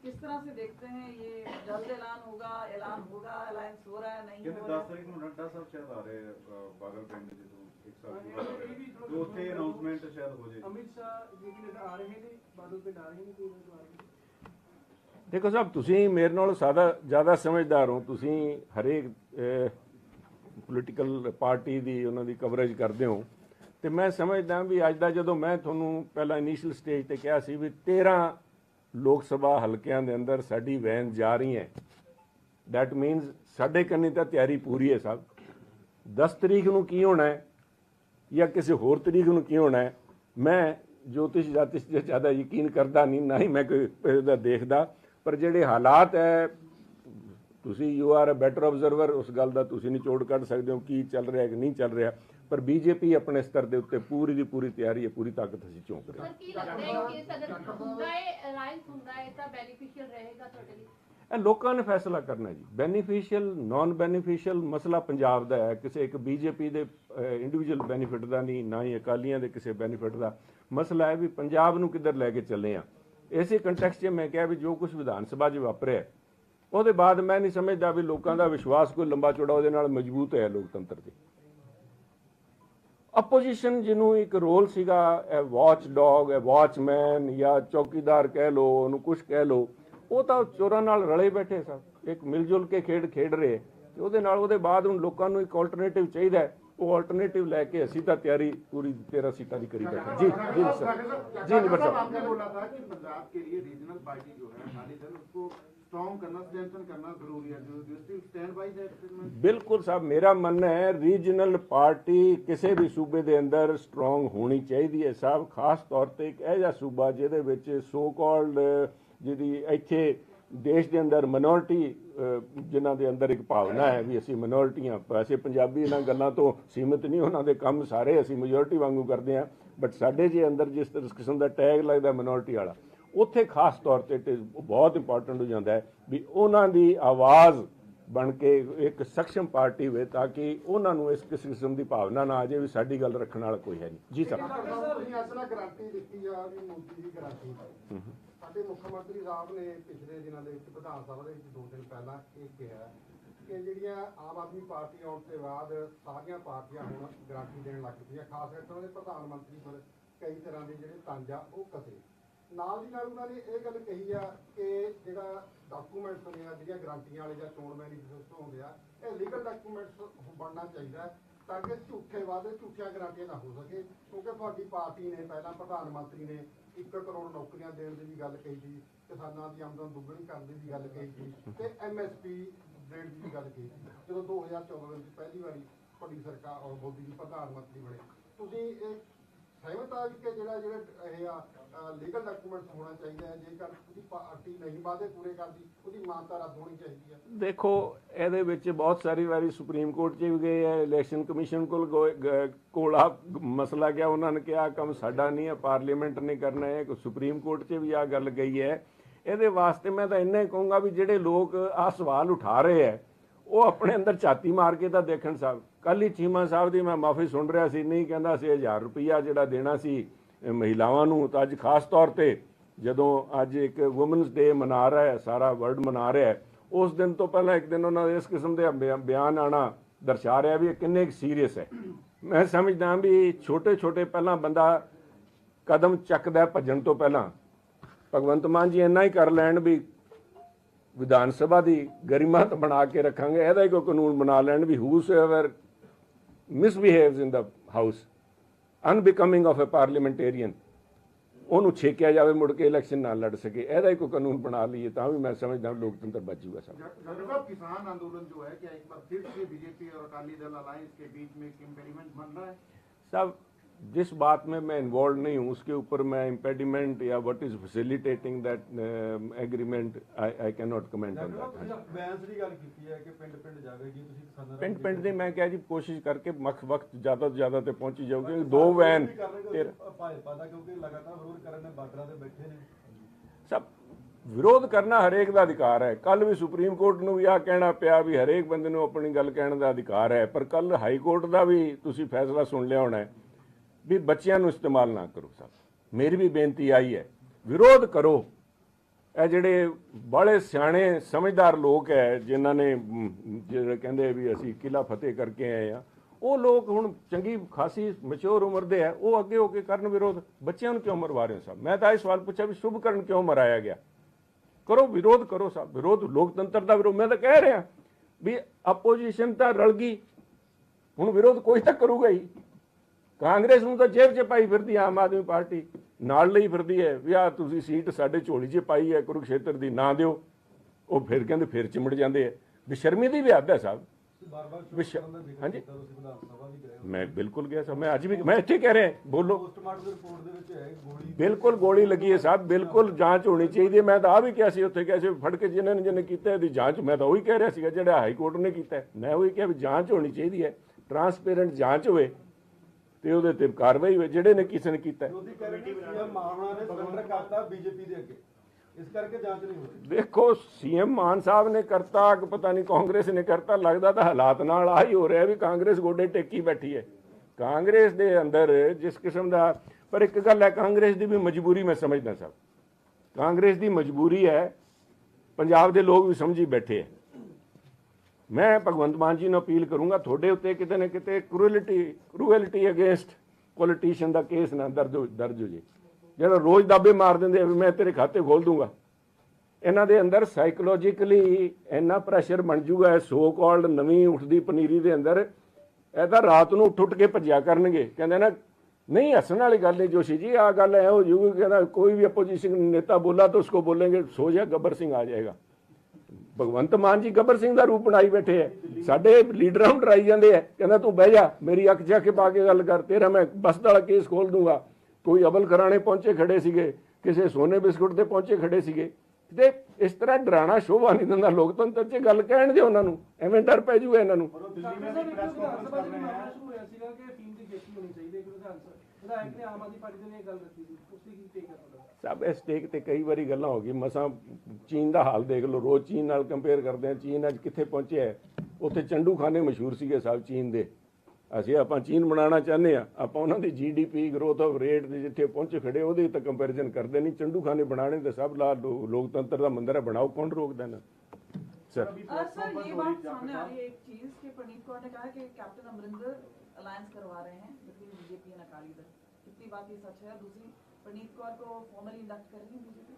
Speaker 3: किस तरह से देखते हैं ये जल्द ऐलान होगा ऐलान होगा अलायंस हो रहा है नहीं
Speaker 4: ਕਹਿੰਦੇ
Speaker 3: हो
Speaker 4: 10
Speaker 3: रहा है
Speaker 4: ਤਰੀਕ ਨੂੰ ਨੱਡਾ ਸਾਹਿਬ ਸ਼ਾਇਦ ਆ ਰਹੇ ਅ, ਬਾਗਲ ਪਿੰਡ ਜਦੋਂ ਇੱਕ ਸਾਲ ਪੂਰਾ ਹੋ ਰਿਹਾ ਤੇ ਉੱਥੇ ਅਨਾਉਂਸਮੈਂਟ ਸ਼ਾਇਦ ਹੋ ਜੇ
Speaker 5: ਅਮਿਤ ਸ਼ਾਹ ਜੀ ਵੀ ਨਜ਼ਰ ਆ ਰਹੇ ਨੇ ਬਾਦਲ ਪਿੰਡ ਆ ਰਹੇ ਨੇ ਕੋਈ ਨਜ਼ਰ ਆ ਰਹੇ ਨੇ
Speaker 1: ਦੇਖੋ ਸਾਹਿਬ ਤੁਸੀਂ ਮੇਰੇ ਨਾਲ ਸਾਦਾ ਜ਼ਿਆਦਾ ਸਮਝਦਾਰ ਹੋ ਤੁਸੀਂ ਹਰੇਕ ਪੋਲੀਟੀਕਲ ਪਾਰਟੀ ਦੀ ਉਹਨਾਂ ਦੀ ਕਵਰੇਜ ਕਰਦੇ ਹੋ ਤੇ ਮੈਂ ਸਮਝਦਾ ਵੀ ਅੱਜ ਦਾ ਜਦੋਂ ਮੈਂ ਤੁਹਾਨੂੰ ਪਹਿਲਾਂ ਇਨੀਸ਼ੀਅਲ ਸਟੇਜ ਤੇ ਕਿਹਾ ਸੀ ਵੀ 13 ਲੋਕ ਸਭਾ ਹਲਕਿਆਂ ਦੇ ਅੰਦਰ ਸਾਡੀ ਵੈਨ ਜਾ ਰਹੀ ਹੈ। ਦੈਟ ਮੀਨਸ ਸਾਡੇ ਕੰਨੀ ਤਾਂ ਤਿਆਰੀ ਪੂਰੀ ਹੈ ਸਭ। 10 ਤਰੀਕ ਨੂੰ ਕੀ ਹੋਣਾ ਹੈ ਜਾਂ ਕਿਸੇ ਹੋਰ ਤਰੀਕ ਨੂੰ ਕੀ ਹੋਣਾ ਹੈ, ਮੈਂ ਜੋਤਿਸ਼ ਜਾਤਿਸ਼ ਤੇ ਜ਼ਿਆਦਾ ਯਕੀਨ ਕਰਦਾ ਨਹੀਂ, ਨਾ ਹੀ ਮੈਂ ਕੋਈ ਇਹਦਾ ਦੇਖਦਾ। ਪਰ ਜਿਹੜੇ ਹਾਲਾਤ ਹੈ, ਤੁਸੀਂ you are a better observer ਉਸ ਗੱਲ ਦਾ ਤੁਸੀਂ ਨਿਚੋੜ ਕੱਢ ਸਕਦੇ ਹੋ, ਕੀ ਚੱਲ ਰਿਹਾ ਕਿ ਨਹੀਂ ਚੱਲ ਰਿਹਾ। ਪਰ ਬੀਜੇਪੀ ਆਪਣੇ ਸਤਰ ਦੇ ਉੱਤੇ ਪੂਰੀ ਦੀ ਪੂਰੀ ਤਿਆਰੀ ਹੈ ਪੂਰੀ ਤਾਕਤ ਅਸੀਂ ਝੋਂਕ ਰਹੇ ਹਾਂ।
Speaker 6: ਕੀ ਲੱਗਦਾ ਹੈ ਕਿ ਇਸ ਅਗਰ ਹੁੰਦਾ ਹੈ ਅਲਾਈਅੰਸ ਹੁੰਦਾ ਹੈ ਤਾਂ ਬੈਨੀਫੀਸ਼ੀਅਲ ਰਹੇਗਾ ਤੁਹਾਡੇ ਲਈ?
Speaker 1: ਇਹ ਲੋਕਾਂ ਨੇ ਫੈਸਲਾ ਕਰਨਾ ਜੀ। ਬੈਨੀਫੀਸ਼ੀਅਲ ਨਾਨ ਬੈਨੀਫੀਸ਼ੀਅਲ ਮਸਲਾ ਪੰਜਾਬ ਦਾ ਹੈ। ਕਿਸੇ ਇੱਕ ਬੀਜੇਪੀ ਦੇ ਇੰਡੀਵਿਜੂਅਲ ਬੈਨੀਫਿਟ ਦਾ ਨਹੀਂ ਨਾ ਹੀ ਅਕਾਲੀਆਂ ਦੇ ਕਿਸੇ ਬੈਨੀਫਿਟ ਦਾ। ਮਸਲਾ ਹੈ ਵੀ ਪੰਜਾਬ ਨੂੰ ਕਿੱਧਰ ਲੈ ਕੇ ਚੱਲੇ ਆ ਇਸੇ ਕੰਟੈਕਸਟ 'ਚ ਮੈਂ ਕਿਹਾ ਵੀ ਜੋ ਕੁਝ ਵਿਧਾਨ ਸਭਾ 'ਚ ਵਾਪਰਿਆ ਉਹਦੇ ਬਾਅਦ ਮੈਂ ਨਹੀਂ ਸਮਝਦਾ ਵੀ ਲੋਕਾਂ ਦਾ ਵਿਸ਼ਵਾਸ ਕੋਈ ਲੰਬਾ ਚੌੜਾ ਉਹਦੇ ਨਾਲ ਮਜ਼ਬੂਤ ਹੈ ਲੋਕਤੰਤਰ ਦੇ ਆਪੋਜੀਸ਼ਨ ਜਿਹਨੂੰ ਇੱਕ ਰੋਲ ਸੀਗਾ ਐ ਵਾਚ ਡੌਗ ਐ ਵਾਚਮੈਨ ਜਾਂ ਚੌਕੀਦਾਰ ਕਹਿ ਲੋ ਉਹਨੂੰ ਕੁਝ ਕਹਿ ਲੋ ਉਹ ਤਾਂ ਚੋਰਾਂ ਨਾਲ ਰਲੇ ਬੈਠੇ ਸਨ ਇੱਕ ਮਿਲ ਜੁਲ ਕੇ ਖੇਡ ਖੇਡ ਰਹੇ ਤੇ ਉਹਦੇ ਨਾਲ ਉਹਦੇ ਬਾਅਦ ਹੁਣ ਲੋਕਾਂ ਨੂੰ ਇੱਕ ਆਲਟਰਨੇਟਿਵ ਚਾਹੀਦਾ ਉਹ ਆਲਟਰਨੇਟਿਵ ਲੈ ਕੇ ਅਸੀਂ ਤਾਂ ਤਿਆਰੀ ਪੂਰੀ 13 ਸੀਟਾਂ ਦੀ ਕਰੀ ਬੈਠੇ ਜੀ ਜੀ ਸਰ ਜੀ ਨਿਬਰ ਸਾਹਿਬ
Speaker 7: ਆਪਨੇ ਬੋਲਾ ਥਾ ਕਿ ਪੰਜਾਬ ਕੇ ਲਈ ਰੀਜਨਲ ਪਾਰਟੀ ਜੋ ਹੈ ਅਕਾਲੀ ਦਲ ਉਸको
Speaker 1: ਬਿਲਕੁਲ ਸਾਹਿਬ, ਮੇਰਾ ਮੰਨਣਾ ਹੈ ਰੀਜਨਲ ਪਾਰਟੀ ਕਿਸੇ ਵੀ ਸੂਬੇ ਦੇ ਅੰਦਰ ਸਟਰੋਂਗ ਹੋਣੀ ਚਾਹੀਦੀ ਹੈ ਸਾਹਿਬ, ਖਾਸ ਤੌਰ ਤੇ ਇੱਕ ਇਹ ਜਿਹਾ ਸੂਬਾ ਜਿਹਦੇ ਵਿੱਚ ਸੋ ਕਾਲਡ ਜਿਹਦੀ ਇੱਥੇ ਦੇਸ਼ ਦੇ ਅੰਦਰ ਮਿਨੋਰਟੀ ਜਿਨ੍ਹਾਂ ਦੇ ਅੰਦਰ ਇੱਕ ਭਾਵਨਾ ਹੈ ਵੀ ਅਸੀਂ ਮਿਨੋਰਟੀਆਂ ਵੈਸੇ ਪੰਜਾਬੀ ਇਹਨਾਂ ਗੱਲਾਂ ਤੋਂ ਸੀਮਿਤ ਨਹੀਂ, ਉਹਨਾਂ ਦੇ ਕੰਮ ਸਾਰੇ ਅਸੀਂ ਮੈਜੋਰਟੀ ਵਾਂਗੂ ਕਰਦੇ ਆ ਬਟ ਸਾਡੇ ਜੇ ਅੰਦਰ ਜਿਸ ਕਿਸਮ ਦਾ ਟੈਗ ਲੱਗਦਾ ਮਿਨੋਰਟੀ ਵਾਲਾ ਉੱਥੇ ਖਾਸ ਤੌਰ ਤੇ ਬਹੁਤ ਇੰਪੋਰਟੈਂਟ ਹੋ ਜਾਂਦਾ ਹੈ ਵੀ ਉਹਨਾਂ ਦੀ ਆਵਾਜ਼ ਬਣ ਕੇ ਇੱਕ ਸક્ષਮ ਪਾਰਟੀ ਹੋਵੇ ਤਾਂ ਕਿ ਉਹਨਾਂ ਨੂੰ ਇਸ ਕਿਸੇ ਕਿਸਮ ਦੀ ਭਾਵਨਾ ਨਾ ਆ ਜਾਵੇ ਵੀ ਸਾਡੀ ਗੱਲ ਰੱਖਣ ਵਾਲਾ ਕੋਈ ਹੈ ਨਹੀਂ। ਜੀ ਸਰ।
Speaker 7: ਤੁਸੀਂ ਅਸਲਾ ਗਾਰੰਟੀ ਦਿੱਤੀ ਆ ਵੀ ਮੋਦੀ ਦੀ ਗਾਰੰਟੀ ਸਾਡੇ ਮੁੱਖ ਮੰਤਰੀ ਸਾਹਿਬ ਨੇ ਪਿਛਲੇ ਦਿਨਾਂ ਦੇ ਵਿੱਚ ਵਿਧਾਨ ਸਭਾ ਦੇ ਵਿੱਚ ਦੋ ਦਿਨ ਪਹਿਲਾਂ ਇਹ ਕਿਹਾ ਕਿ ਜਿਹੜੀਆਂ ਆਮ ਆਦਮੀ ਪਾਰਟੀ ਆਉਣ ਤੋਂ ਬਾਅਦ ਸਾਰੀਆਂ ਪਾਰਟੀਆਂ ਹੁਣ ਗਾਰੰਟੀ ਦੇਣ ਲੱਗ ਪਈਆਂ ਖਾਸ ਕਰਕੇ ਉਹਨਾਂ ਦੇ ਪ੍ਰਧਾਨ ਮੰਤਰੀ ਪਰ ਕਈ ਤਰ੍ਹਾਂ ਦੇ ਜਿਹੜੇ ਤੰਜ ਉਹ ਕਸੇ। ਨਾਲ ਦੀ ਨਾਲ ਉਹਨਾਂ ਨੇ ਇਹ ਗੱਲ ਕਹੀ ਆ ਕਿ ਜਿਹੜਾ ਡਾਕੂਮੈਂਟਸ ਹੁੰਦੇ ਆ, ਜਿਹੜੀਆਂ ਗਰੰਟੀਆਂ ਵਾਲੇ ਜਾਂ ਚੋਣ ਮੈਨੀਫੈਸਟੋ ਹੁੰਦੇ ਆ, ਇਹ ਲੀਗਲ ਡਾਕੂਮੈਂਟਸ ਬਣਨਾ ਚਾਹੀਦਾ ਤਾਂ ਕਿ ਝੂਠੇ ਵਾਅਦੇ, ਝੂਠੀਆਂ ਗਰੰਟੀਆਂ ਨਾ ਹੋ ਸਕੇ। ਕਿਉਂਕਿ ਤੁਹਾਡੀ ਪਾਰਟੀ ਨੇ ਪਹਿਲਾਂ ਪ੍ਰਧਾਨ ਮੰਤਰੀ ਨੇ 1 ਕਰੋੜ ਨੌਕਰੀਆਂ ਦੇਣ ਦੀ ਵੀ ਗੱਲ ਕਹੀ ਸੀ, ਕਿਸਾਨਾਂ ਦੀ ਆਮਦਨ ਦੁੱਗਣੀ ਕਰਨ ਦੀ ਵੀ ਗੱਲ ਕਹੀ ਸੀ ਤੇ ਐਮਐਸਪੀ ਰੇਟ ਦੀ ਵੀ ਗੱਲ ਕਹੀ ਸੀ। ਜਦੋਂ 2014 ਦੇ ਵਿੱਚ ਪਹਿਲੀ ਵਾਰੀ ਤੁਹਾਡੀ ਸਰਕਾਰ ਔਰ ਮੋਦੀ ਜੀ ਪ੍ਰਧਾਨ ਮੰਤਰੀ ਬਣੇ। ਤੁਸੀਂ ਇਹ ਸਹਿਮਤ ਆ ਕਿ ਜਿਹੜਾ ਜਿਹੜਾ ਇਹ ਆ ਲੀਗਲ ਡਾਕੂਮੈਂਟਸ ਹੋਣਾ ਚਾਹੀਦਾ ਹੈ, ਜੇਕਰ ਉਹਦੀ ਪਾਰਟੀ ਨਹੀਂ ਵਾਅਦੇ ਪੂਰੇ ਕਰਦੀ ਉਹਦੀ ਮਾਨਤਾ ਰੱਦ ਹੋਣੀ ਚਾਹੀਦੀ ਹੈ।
Speaker 1: ਦੇਖੋ, ਇਹਦੇ ਵਿੱਚ ਬਹੁਤ ਸਾਰੀ ਵਾਰੀ ਸੁਪਰੀਮ ਕੋਰਟ 'ਚ ਵੀ ਗਏ ਹੈ ਇਲੈਕਸ਼ਨ ਕਮਿਸ਼ਨ ਕੋਲ ਗਏ- ਕੋਲ ਆ, ਮਸਲਾ ਗਿਆ, ਉਹਨਾਂ ਨੇ ਕਿਹਾ, ਕੰਮ ਸਾਡਾ ਨਹੀਂ ਹੈ, ਪਾਰਲੀਮੈਂਟ ਨੇ ਕਰਨਾ ਹੈ ਸੁਪਰੀਮ ਕੋਰਟ 'ਚ ਵੀ ਆ ਗੱਲ ਗਈ ਹੈ। ਇਹਦੇ ਵਾਸਤੇ ਮੈਂ ਤਾਂ ਇੰਨਾ ਹੀ ਕਹੂੰਗਾ ਵੀ ਜਿਹੜੇ ਲੋਕ ਆ ਸਵਾਲ ਉਠਾ ਰਹੇ ਹੈ, ਉਹ ਆਪਣੇ ਅੰਦਰ ਛਾਤੀ ਮਾਰ ਕੇ ਤਾਂ ਦੇਖਣ ਸਾਹਿਬ। ਕੱਲ ਹੀ ਚੀਮਾ ਸਾਹਿਬ ਦੀ ਮੈਂ ਮਾਫੀ ਸੁਣ ਰਿਹਾ ਸੀ, ਨਹੀਂ ਕਹਿੰਦਾ ਸੀ 1000 ਰੁਪਈਆ ਜਿਹੜਾ ਦੇਣਾ ਸੀ ਮਹਿਲਾਵਾਂ ਨੂੰ, ਤਾਂ ਅੱਜ ਖਾਸ ਤੌਰ ਤੇ ਜਦੋਂ ਅੱਜ ਇੱਕ ਔਮਨਸ ਡੇ ਮਨਾ ਰਿਹਾ ਹੈ, ਸਾਰਾ ਵਰਲਡ ਮਨਾ ਰਿਹਾ ਹੈ, ਉਸ ਦਿਨ ਤੋਂ ਪਹਿਲਾਂ ਇੱਕ ਦਿਨ ਉਹਨਾਂ ਦੇ ਇਸ ਕਿਸਮ ਦੇ ਬਿਆਨ ਆਣਾ ਦਰਸਾ ਰਿਹਾ ਵੀ ਇਹ ਕਿੰਨੇ ਸੀਰੀਅਸ ਹੈ। ਮੈਂ ਸਮਝਦਾ ਵੀ ਛੋਟੇ ਛੋਟੇ ਪਹਿਲਾਂ ਬੰਦਾ ਕਦਮ ਚੱਕਦਾ ਭੱਜਣ ਤੋਂ ਪਹਿਲਾਂ। ਭਗਵੰਤ ਮਾਨ ਜੀ ਇੰਨਾ ਹੀ ਕਰ ਲੈਣ ਵੀ ਵਿਧਾਨ ਸਭਾ ਦੀ ਗਰਿਮਾ ਤਾਂ ਬਣਾ ਕੇ ਰੱਖਾਂਗੇ, ਇਹਦਾ ਹੀ ਕੋਈ ਕਾਨੂੰਨ ਬਣਾ ਲੈਣ ਵੀ who's whosoever misbehaves in the house unbecoming of a parliamentarian ਉਹਨੂੰ ਛੇਕਿਆ ਜਾਵੇ ਮੁੜ ਕੇ ਇਲੈਕਸ਼ਨ ਨਾ ਲੜ ਸਕੇ ਇਹਦਾ ਹੀ ਕੋਈ ਕਾਨੂੰਨ ਬਣਾ ਲਈਏ ਤਾਂ ਵੀ ਮੈਂ ਸਮਝਦਾ ਲੋਕਤੰਤਰ ਬਚੂਗਾ ਸਭ
Speaker 7: डॉक्टर साहब किसान आंदोलन जो है क्या एक बार फिर से बीजेपी और अकाली दल अलायंस के बीच में एक इम्पेडिमेंट बन रहा है
Speaker 1: साहब जिस बात में मैं इन्वॉल्व नहीं हूँ उसके ऊपर मैं इम्पेडिमेंट या what is facilitating that agreement I I can not comment on
Speaker 5: doctor
Speaker 1: that
Speaker 5: Sahib Bains ਦੀ ਗੱਲ ਕੀਤੀ ਹੈ ਕਿ ਪਿੰਡ ਪਿੰਡ ਜਾਵੇਗੀ ਤੁਸੀਂ ਕਿਸਾਨਾਂ ਨਾਲ
Speaker 1: ਪਿੰਡ ਪਿੰਡ ਦੀ ਮੈਂ ਕਿਹਾ ਜੀ ਕੋਸ਼ਿਸ਼ ਕਰਕੇ ਮੱਖ ਵਕਤ ਜ਼ਿਆਦਾ ਤੋਂ ਜ਼ਿਆਦਾ ਤੇ ਪਹੁੰਚੀ ਜਾਊਗੀ ਦੋ ਵੈਨ ਤੇਰ
Speaker 5: ਭਾਜਪਾ ਦਾ ਕਿਉਂਕਿ ਲਗਾਤਾਰ ਵਿਰੋਧ ਕਰਨ ਨੇ ਬਾਰਡਰਾਂ ਤੇ ਬੈਠੇ ਨੇ
Speaker 1: ਸਭ ਵਿਰੋਧ ਕਰਨਾ ਹਰੇਕ ਦਾ ਅਧਿਕਾਰ ਹੈ ਕੱਲ ਵੀ ਸੁਪਰੀਮ ਕੋਰਟ ਨੂੰ ਵੀ ਆ ਕਹਿਣਾ ਪਿਆ ਵੀ ਹਰੇਕ ਬੰਦੇ ਨੂੰ ਆਪਣੀ ਗੱਲ ਕਹਿਣ ਦਾ ਅਧਿਕਾਰ ਹੈ ਪਰ ਕੱਲ ਹਾਈ ਕੋਰਟ ਦਾ ਵੀ ਤੁਸੀਂ ਫੈਸਲਾ ਸੁਣ ਲਿਆ ਹੋਣਾ ਹੈ ਵੀ ਬੱਚਿਆਂ ਨੂੰ ਇਸਤੇਮਾਲ ਨਾ ਕਰੋ ਸਭ ਮੇਰੀ ਵੀ ਬੇਨਤੀ ਆਈ ਹੈ। ਵਿਰੋਧ ਕਰੋ। ਇਹ ਜਿਹੜੇ ਬੜੇ ਸਿਆਣੇ ਸਮਝਦਾਰ ਲੋਕ ਹੈ ਜਿਨ੍ਹਾਂ ਨੇ ਮ, ਜਿਹੜੇ ਕਹਿੰਦੇ ਵੀ ਅਸੀਂ ਕਿਲਾ ਫਤਿਹ ਕਰਕੇ ਆਏ ਆ ਉਹ ਲੋਕ ਹੁਣ ਚੰਗੀ ਖਾਸੀ ਮੈਚੁਰ ਉਮਰ ਦੇ ਹੈ ਉਹ ਅੱਗੇ ਹੋ ਕੇ ਕਰਨ ਵਿਰੋਧ। ਬੱਚਿਆਂ ਨੂੰ ਕਿਉਂ ਮਰਵਾ ਰਹੇ ਹੋ ਸਾਹਿਬ ਮੈਂ ਤਾਂ ਇਹ ਸਵਾਲ ਪੁੱਛਿਆ ਵੀ ਸ਼ੁਭ ਕਰਨ ਕਿਉਂ ਮਰਾਇਆ ਗਿਆ? ਕਰੋ ਵਿਰੋਧ ਕਰੋ ਸਾਹਿਬ ਵਿਰੋਧ ਲੋਕਤੰਤਰ ਦਾ ਵਿਰੋਧ। ਮੈਂ ਤਾਂ ਕਹਿ ਰਿਹਾ ਵੀ ਆਪੋਜੀਸ਼ਨ ਤਾਂ ਰਲ ਗਈ। ਹੁਣ ਵਿਰੋਧ ਕੋਈ ਤਾਂ ਕਰੂਗਾ ਹੀ। ਕਾਂਗਰਸ ਨੂੰ ਤਾਂ ਜੇਬ 'ਚ ਪਾਈ ਫਿਰਦੀ ਹੈ ਆਮ ਆਦਮੀ ਪਾਰਟੀ। ਨਾਲ ਲਈ ਫਿਰਦੀ ਹੈ ਵੀ ਆ ਤੁਸੀਂ ਸੀਟ ਸਾਡੇ ਝੋਲੀ 'ਚ ਪਾਈ ਹੈ ਕੁਰੂਕਸ਼ੇਤਰ ਦੀ ਨਾ ਦਿਓ। ਉਹ ਫਿਰ ਕਹਿੰਦੇ ਫਿਰ ਚਿਮੜ ਜਾਂਦੇ ਆ। ਬੇਸ਼ਰਮੀ ਦੀ ਵੀ ਹੱਦ ਹੈ ਸਾਹਿਬ। ਹਾਂਜੀ।
Speaker 5: ਹੋ
Speaker 1: ਮੈਂ ਬਿਲਕੁਲ ਗਿਆ ਸਾਹਿਬ ਮੈਂ ਅੱਜ ਵੀ ਮੈਂ ਇੱਥੇ ਕਹਿ ਰਿਹਾ ਬੋਲੋ।
Speaker 5: ਪੋਸਟਮਾਰਟਮ ਦੀ ਰਿਪੋਰਟ ਦੇ ਵਿੱਚ ਹੈ ਗੋਲੀ
Speaker 1: ਬਿਲਕੁਲ ਗੋਲੀ ਲੱਗੀ ਹੈ ਸਾਹਿਬ ਬਿਲਕੁਲ ਜਾਂਚ ਹੋਣੀ ਚਾਹੀਦੀ ਹੈ। ਮੈਂ ਤਾਂ ਆ ਵੀ ਕਿਹਾ ਸੀ ਉੱਥੇ ਕਿਹਾ ਸੀ ਫੜ ਕੇ ਜਿਨ੍ਹਾਂ ਨੇ ਜਿਹਨੇ ਕੀਤਾ ਇਹਦੀ ਜਾਂਚ ਮੈਂ ਤਾਂ ਉਹੀ ਕਹਿ ਰਿਹਾ ਸੀਗਾ ਜਿਹੜਾ ਹਾਈ ਕੋਰਟ ਨੇ ਕੀਤਾ ਹੈ। ਮੈਂ ਉਹੀ ਕਿਹਾ ਵੀ ਜਾਂਚ ਹੋਣੀ ਚਾਹੀਦੀ ਹੈ ਟਰਾਂਸਪੇਰੈਂਟ ਜਾਂਚ ਹੋਵੇ। ਤੇ ਉਹਦੇ ਤੇ ਕਾਰਵਾਈ ਹੋਵੇ ਜਿਹੜੇ ਨੇ ਕਿਸੇ ਨੇ ਕੀਤਾ।
Speaker 5: ਵਿਰੋਧੀ ਕਹਿ ਰਹੇ ਨੇ ਸੀਐਮ ਮਾਨਣਾ ਨੇ ਸਰੈਂਡਰ ਕਰਤਾ ਬੀਜੇਪੀ ਦੇ ਅੱਗੇ। ਇਸ ਕਰਕੇ ਜਾਂਚ ਨਹੀਂ ਹੋ ਰਹੀ।
Speaker 1: ਦੇਖੋ ਸੀਐਮ ਮਾਨ ਸਾਹਿਬ ਨੇ ਕਰਤਾ ਕਿ ਪਤਾ ਨਹੀਂ ਕਾਂਗਰਸ ਨੇ ਕਰਤਾ ਲੱਗਦਾ ਤਾਂ ਹਾਲਾਤ ਨਾਲ ਆਹੀ ਹੋ ਰਿਹਾ ਵੀ ਕਾਂਗਰਸ ਗੋਡੇ ਟੇਕੀ ਬੈਠੀ ਹੈ। ਕਾਂਗਰਸ ਦੇ ਅੰਦਰ ਜਿਸ ਕਿਸਮ ਦਾ ਪਰ ਇੱਕ ਗੱਲ ਹੈ ਕਾਂਗਰਸ ਦੀ ਵੀ ਮਜਬੂਰੀ ਮੈਂ ਸਮਝਦਾ ਸਾਹਿਬ। ਕਾਂਗਰਸ ਦੀ ਮਜਬੂਰੀ ਹੈ ਪੰਜਾਬ ਦੇ ਲੋਕ ਵੀ ਸਮਝੀ ਬੈਠੇ ਹੈ। ਮੈਂ ਭਗਵੰਤ ਮਾਨ ਜੀ ਨੂੰ ਅਪੀਲ ਕਰੂੰਗਾ, ਤੁਹਾਡੇ ਉੱਤੇ ਕਿਤੇ ਨਾ ਕਿਤੇ ਕਰੂਅਲਿਟੀ ਕਰੂਅਲਿਟੀ ਅਗੇਂਸਟ ਪੋਲੀਟੀਸ਼ੀਅਨ ਦਾ ਕੇਸ ਨਾ ਦਰਜ ਹੋ- ਦਰਜ ਹੋ ਜੇ। ਜਿਹੜਾ ਰੋਜ਼ ਦਾਬੇ ਮਾਰ ਦਿੰਦੇ ਆ ਵੀ ਮੈਂ ਤੇਰੇ ਖਾਤੇ ਖੋਲ ਦੂੰਗਾ। ਇਹਨਾਂ ਦੇ ਅੰਦਰ ਸਾਈਕੋਲੋਜੀਕਲੀ ਇੰਨਾ ਪ੍ਰੈਸ਼ਰ ਬਣ ਜੂਗਾ ਸੋ ਕਾਲਡ ਨਵੀਂ ਉੱਠਦੀ ਪਨੀਰੀ ਦੇ ਅੰਦਰ, ਇਹ ਤਾਂ ਰਾਤ ਨੂੰ ਉੱਠ ਉੱਠ ਕੇ ਭੱਜਿਆ ਕਰਨਗੇ। ਕਹਿੰਦੇ ਨਾ, ਨਹੀਂ, ਹੱਸਣ ਵਾਲੀ ਗੱਲ ਨਹੀਂ ਜੋਸ਼ੀ ਜੀ ਆ ਗੱਲ ਐ ਹੋ ਜੂਗੀ, ਕਹਿੰਦਾ ਕੋਈ ਵੀ ਅਪੋਜੀਸ਼ਨ ਨੇਤਾ ਬੋਲਾ ਤਾਂ ਉਸਕੋ ਬੋलेंगे ਸੋ ਜਾ, ਗੱਬਰ ਸਿੰਘ ਆ ਜਾਏਗਾ। ਭਗਵੰਤ ਮਾਨ ਜੀ ਗੱਬਰ ਸਿੰਘ ਦਾ ਰੂਪ ਬਣਾਈ ਬੈਠੇ ਐ। ਸਾਡੇ ਲੀਡਰਾਂ ਨੂੰ ਡਰਾਈ ਜਾਂਦੇ ਐ। ਕਹਿੰਦਾ ਤੂੰ ਬਹਿ ਜਾ ਮੇਰੀ ਅੱਖ ਜਾ ਕੇ ਪਾ ਕੇ ਗੱਲ ਕਰ ਤੇਰਾ ਮੈਂ ਬਸ ਵਾਲਾ ਕੇਸ ਖੋਲ ਦੂੰਗਾ। ਕੋਈ ਅਬਲ ਕਰਾਣੇ ਪਹੁੰਚੇ ਖੜੇ ਸੀਗੇ ਕਿਸੇ ਸੋਨੇ ਬਿਸਕੁਟ ਤੇ ਪਹੁੰਚੇ ਖੜੇ ਸੀਗੇ। ਤੇ ਇਸ ਤਰ੍ਹਾਂ ਡਰਾਣਾ ਸ਼ੋਭਾ ਨਹੀਂ ਦਿੰਦਾ ਲੋਕਤੰਤਰ 'ਚ ਗੱਲ ਕਹਿਣ ਦਿਓ ਉਹਨਾਂ ਨੂੰ। ਐਵੇਂ ਡਰ ਪੈ ਜੂਗਾ ਇਹਨਾਂ ਨੂੰ।
Speaker 5: ਵਿਧਾਇਕ ਨੇ
Speaker 1: ਸਭ ਇਸ ਟੇਕ ਤੇ ਕਈ ਵਾਰੀ ਗੱਲਾਂ ਹੋ ਗਈ ਮਸਾਂ ਚੀਨ ਦਾ ਹਾਲ ਦੇਖ ਲਓ। ਰੋਜ਼ ਚੀਨ ਨਾਲ ਕੰਪੇਅਰ ਕਰਦੇ ਆ ਚੀਨ ਅੱਜ ਕਿੱਥੇ ਪਹੁੰਚਿਆ ਹੈ? ਉੱਥੇ ਚੰਡੂ ਖਾਨੇ ਮਸ਼ਹੂਰ ਸੀਗੇ ਸਭ ਚੀਨ ਦੇ। ਅਸੀਂ ਆਪਾਂ ਚੀਨ ਬਣਾਉਣਾ ਚਾਹੁੰਦੇ ਆ ਆਪਾਂ ਉਹਨਾਂ ਦੀ ਜੀਡੀਪੀ ਗਰੋਥ ਆਫ ਰੇਟ ਦੇ ਜਿੱਥੇ ਪਹੁੰਚ ਖੜੇ ਉਹਦੇ ਤਾਂ ਕੰਪੈਰੀਜ਼ਨ ਕਰਦੇ ਨਹੀਂ। ਚੰਡੂ ਖਾਨੇ ਬਣਾਣੇ ਤੇ ਸਭ ਲਾ ਲੋਕਤੰਤਰ ਦਾ ਮੰਦਰ ਬਣਾਓ। ਕੌਣ ਰੋਕਦਾ ਨਾ? ਸਰ
Speaker 3: ਸਰ ਇਹ ਬਾਤ ਸਾਹਮਣੇ ਆ ਰਹੀ ਹੈ। ਇੱਕ ਚੀਜ਼ ਕਿ ਪਨੀਤ ਕੌਰ ਨੇ ਕਿਹਾ ਕਿ ਕੈਪਟਨ ਅਮਰਿੰਦਰ अलायंस करवा रहे हैं between BJP and Akali Dal. कितनी बात ये सच है? दूसरी प्रनीत कौर को फॉर्मली इंडक्ट करेंगे बीजेपी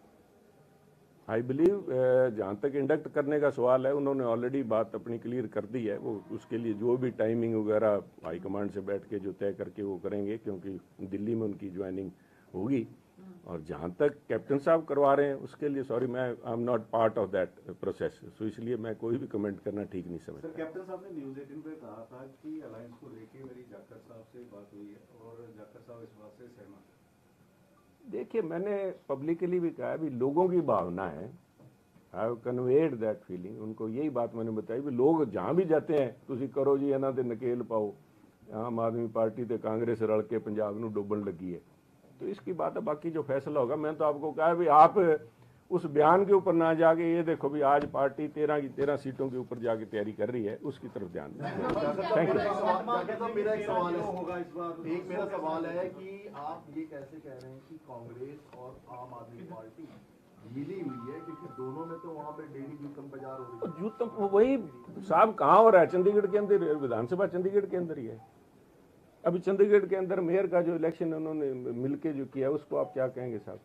Speaker 1: आई बिलीव जहाँ तक इंडक्ट करने का सवाल है, उन्होंने ऑलरेडी बात अपनी क्लियर कर दी है। वो उसके लिए जो भी टाइमिंग वगैरह हाईकमांड से बैठ के जो तय करके वो करेंगे, क्योंकि दिल्ली में उनकी ज्वाइनिंग होगी। Hmm. और जहाँ तक कैप्टन साहब करवा रहे हैं उसके लिए सॉरी मैं I am not part of that process so इसलिए मैं कोई भी कमेंट करना ठीक नहीं समझता।
Speaker 4: कैप्टन साहब ने न्यूज़ एटीन पे कहा था कि अलायंस को लेके मेरी जाकर साहब से बात हुई है और जाकर साहब इस बात से सहमत
Speaker 1: देखिए मैंने पब्लिकली भी कहा भी लोगों की भावना है। आई कन्वेड दैट फीलिंग उनको यही बात मैंने बताई भी लोग जहाँ भी जाते हैं ਤੁਸੀਂ ਕਰੋ ਜੀ ਇਹਨਾਂ ਦੇ ਨਕੇਲ ਪਾਓ ਆਮ ਆਦਮੀ ਪਾਰਟੀ ਤੇ ਕਾਂਗਰਸ ਰਲ ਕੇ ਪੰਜਾਬ ਨੂੰ ਡੋਬਣ तो इसकी बात है बाकी जो फैसला होगा मैं तो आपको कहा भी आप उस बयान के ऊपर ना जाके ये देखो भी आज पार्टी तेरह की तेरह सीटों के ऊपर जाके तैयारी कर रही है उसकी तरफ़ ध्यान दें। थैंक यू
Speaker 8: मेरा एक सवाल
Speaker 4: होगा इस बार
Speaker 8: है एक मेरा सवाल है कि आप ये कैसे कह रहे हैं कि कांग्रेस और आम आदमी पार्टी मिली हुई है क्योंकि दोनों में तो वहाँ पे डेली न्यूटन बाज़ार हो रही है।
Speaker 1: जो तो वही साहब कहाँ हो रहा है? चंडीगढ़ के अंदर विधानसभा चंडीगढ़ के अंदर ही है। अभी चंडीगढ़ के अंदर मेयर का जो इलेक्शन उन्होंने मिलके जो किया उसको आप क्या कहेंगे साहब?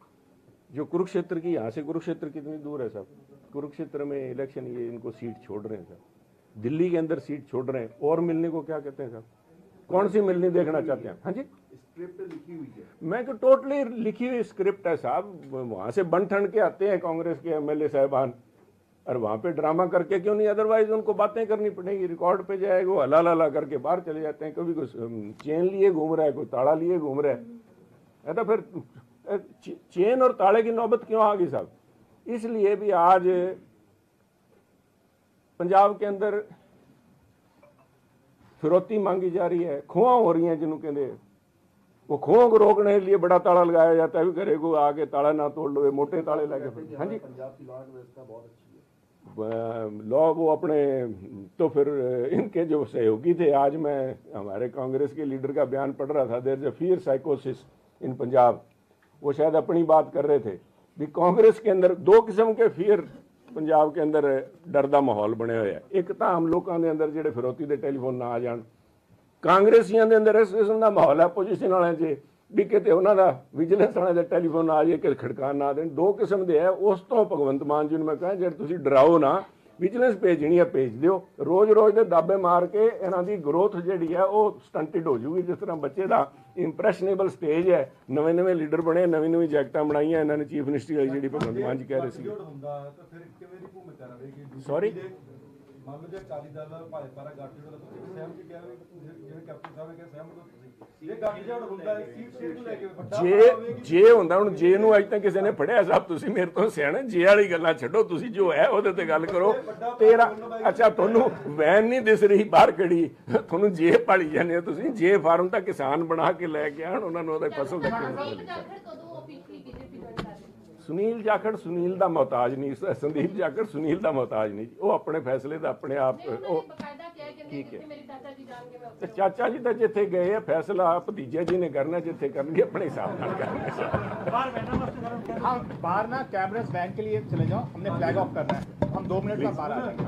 Speaker 1: जो कुरुक्षेत्र की यहाँ से कुरुक्षेत्र कितनी दूर है साहब? कुरुक्षेत्र में इलेक्शन ये इनको सीट छोड़ रहे हैं साहब। दिल्ली के अंदर सीट छोड़ रहे हैं। और मिलने को क्या कहते हैं साहब? कौन सी मिलनी देखना चाहते हैं? हाँ जी?
Speaker 8: स्क्रिप्ट लिखी हुई है।
Speaker 1: मैं तो टोटली लिखी हुई स्क्रिप्ट है साहब। वहाँ से बन ठन के आते हैं कांग्रेस के एमएलए साहबान। और वहाँ पे ड्रामा करके क्यों नहीं? अदरवाइज़ उनको बातें करनी पड़ेगी। रिकॉर्ड पे जाएगा वो हला हला करके बाहर चले जाते हैं। कभी कोई चेन लिए घूम रहा है, कोई ताला लिए घूम रहा है। तो फिर चेन और ताले की नौबत क्यों आ गई साहब? इसलिए भी आज पंजाब के अंदर फिरौती मांगी जा रही है। खुआ हो रही हैं जिन्हों कहते वो खुओं को रोकने के लिए बड़ा ताला लगाया जाता है। भी घरे को आके ताला ना तोड़ लो मोटे ताले लगे। हाँ जी।
Speaker 8: पंजाब की लॉ व्यवस्था बहुत अच्छी है
Speaker 1: लॉ वो अपने तो फिर इनके जो सहयोगी थे आज मैं हमारे कांग्रेस के लीडर का बयान पढ़ रहा था देर ए फियर साइकोसिस इन पंजाब वो शायद अपनी बात कर रहे थे भी कांग्रेस के अंदर दो किस्म के फियर ਪੰਜਾਬ ਕੇ ਅੰਦਰ ਡਰ ਦਾ ਮਾਹੌਲ ਬਣਿਆ ਹੋਇਆ ਹੈ ਇੱਕ ਤਾਂ ਆਮ ਲੋਕਾਂ ਦੇ ਅੰਦਰ ਜਿਹੜੇ ਫਿਰੌਤੀ ਦੇ ਟੈਲੀਫੋਨ ਨਾ ਆ ਜਾਣ ਕਾਂਗਰਸੀਆਂ ਦੇ ਅੰਦਰ ਇਸ ਕਿਸਮ ਦਾ ਮਾਹੌਲ ਹੈ ਪੋਜੀਸ਼ਨ ਵਾਲਿਆਂ 'ਚ ਵੀ ਕਿਤੇ ਉਹਨਾਂ ਦਾ ਵਿਜੀਲੈਂਸ ਵਾਲਿਆਂ ਦਾ ਟੈਲੀਫੋਨ ਆ ਜਾਏ ਕਿ ਖੜਕਾ ਨਾ ਦੇਣ। ਦੋ ਕਿਸਮ ਦੇ ਹੈ ਉਸ ਤੋਂ ਭਗਵੰਤ ਮਾਨ ਜੀ ਨੂੰ ਮੈਂ ਕਹਾਂ ਜੇ ਤੁਸੀਂ ਡਰਾਓ ਨਾ ਵਿਜੀਲੈਂਸ ਭੇਜਣੀ ਹੈ ਭੇਜ ਦਿਓ। ਰੋਜ਼-ਰੋਜ਼ ਦੇ ਦਾਬੇ ਮਾਰ ਕੇ ਇਹਨਾਂ ਦੀ ਗਰੋਥ ਜਿਹੜੀ ਹੈ ਉਹ ਸਟੰਟਡ ਹੋ ਜੂਗੀ ਜਿਸ ਤਰ੍ਹਾਂ ਬੱਚੇ ਦਾ ਇੰਪ੍ਰੈਸ਼ਨੇਬਲ ਸਟੇਜ ਹੈ। ਨਵੇਂ-ਨਵੇਂ ਲੀਡਰ ਬਣੇ ਨਵੀਂ-ਨਵੀਂ ਜੈਕਟਾਂ ਬਣਾਈਆਂ ਇਹਨਾਂ ਨੇ ਚੀਫ ਮਿਨਿਸਟਰੀ ਵਾਲੀ ਜਿਹੜੀ ਭਗਵੰਤ ਮਾਨ ਜੀ ਕਹਿ ਰਹੇ ਸੀ।
Speaker 9: ਦੀ? ਜੇ ਮੰਨ ਲਓ ਜੇ ਅਕਾਲੀ ਦਲ ਭਾਜਪਾ ਦਾ ਗੱਠਜੋੜ ਤੁਸੀਂ ਸਹਿਮਤ ਕਿਹਾ ਜਿਵੇਂ- ਕੈਪਟਨ ਸਾਹਿਬ ਨੇ ਕਿਹਾ ਸਹਿਮਤ ਜੇ ਗੱਠਜੋੜ ਹੁੰਦਾ ਹੈ ਸੀਟ ਸ਼ੇਅਰ ਨੂੰ ਲੈ ਕੇ ਵੱਡਾ
Speaker 1: ਜੇ ਜੇ ਹੁੰਦਾ ਹੁਣ ਜੇ ਨੂੰ ਅੱਜ ਤੱਕ ਕਿਸੇ ਨੇ ਫੜਿਆ ਸਾਹਿਬ ਤੁਸੀਂ ਮੇਰੇ ਤੋਂ ਸਿਆਣੇ ਜੇ ਵਾਲੀ ਗੱਲਾਂ ਛੱਡੋ ਤੁਸੀਂ ਜੋ ਹੈ ਉਹਦੇ ਤੇ ਗੱਲ ਕਰੋ। ਤੇਰਾ ਅੱਛਾ ਤੁਹਾਨੂੰ ਵੈਨ ਨਹੀਂ ਦਿਸ ਰਹੀ ਬਾਹਰ ਖੜੀ ਤੁਹਾਨੂੰ ਜੇ ਪਾਲੀ ਜਾਂਦੇ ਹੋ ਤੁਸੀਂ ਜੇ ਫਾਰਮ ਤਾਂ ਕਿਸਾਨ ਬਣਾ ਕੇ ਲੈ ਕੇ ਆਣ ਉਹਨਾਂ ਨੂੰ ਉਹਦੇ ਫਸਲ ਦੇ ਕਿੰਨੇ
Speaker 6: ਸੰਦੀਪ ਜਾਖੜ ਕਦੋਂ officially BJP join ਕਰ ਰਹੇ ਨੇ?
Speaker 1: ਸੁਨੀਲ ਜਾਖੜ ਸੁਨੀਲ ਦਾ ਮੁਹਤਾਜ ਨਹੀਂ ਸ- ਸੰਦੀਪ ਜਾਖੜ ਸੁਨੀਲ ਦਾ ਮੁਹਤਾਜ ਨਹੀਂ ਜੀ ਉਹ ਆਪਣੇ ਫੈਸਲੇ ਦਾ ਆਪਣੇ ਆਪ
Speaker 6: ਨਹੀਂ, ਉਹਨਾਂ
Speaker 1: ਉਹ
Speaker 6: ਨੇ ਬਕਾਇਦਾ ਕਿਹਾ ਕਿ
Speaker 1: ਠੀਕ ਹੈ।
Speaker 6: ਜਿੱਥੇ ਮੇਰੇ ਚਾਚਾ ਜੀ ਜਾਣਗੇ ਮੈਂ
Speaker 1: ਤੇ
Speaker 6: ਉੱਥੇ
Speaker 1: ਚਾਚਾ ਜੀ ਤਾਂ ਜਿੱਥੇ ਗਏ ਆ ਫੈਸਲਾ ਭਤੀਜਾ ਜੀ ਨੇ ਕਰਨਾ ਜਿੱਥੇ ਕਰਨਗੇ ਆਪਣੇ ਹਿਸਾਬ ਨਾਲ ਕਰਨਗੇ
Speaker 10: हाँ बाहर ना कैमरास वैन के लिए चले जाओ हमने फ्लैग ऑफ करना है हम दो मिनट में बाहर आ जाएंगे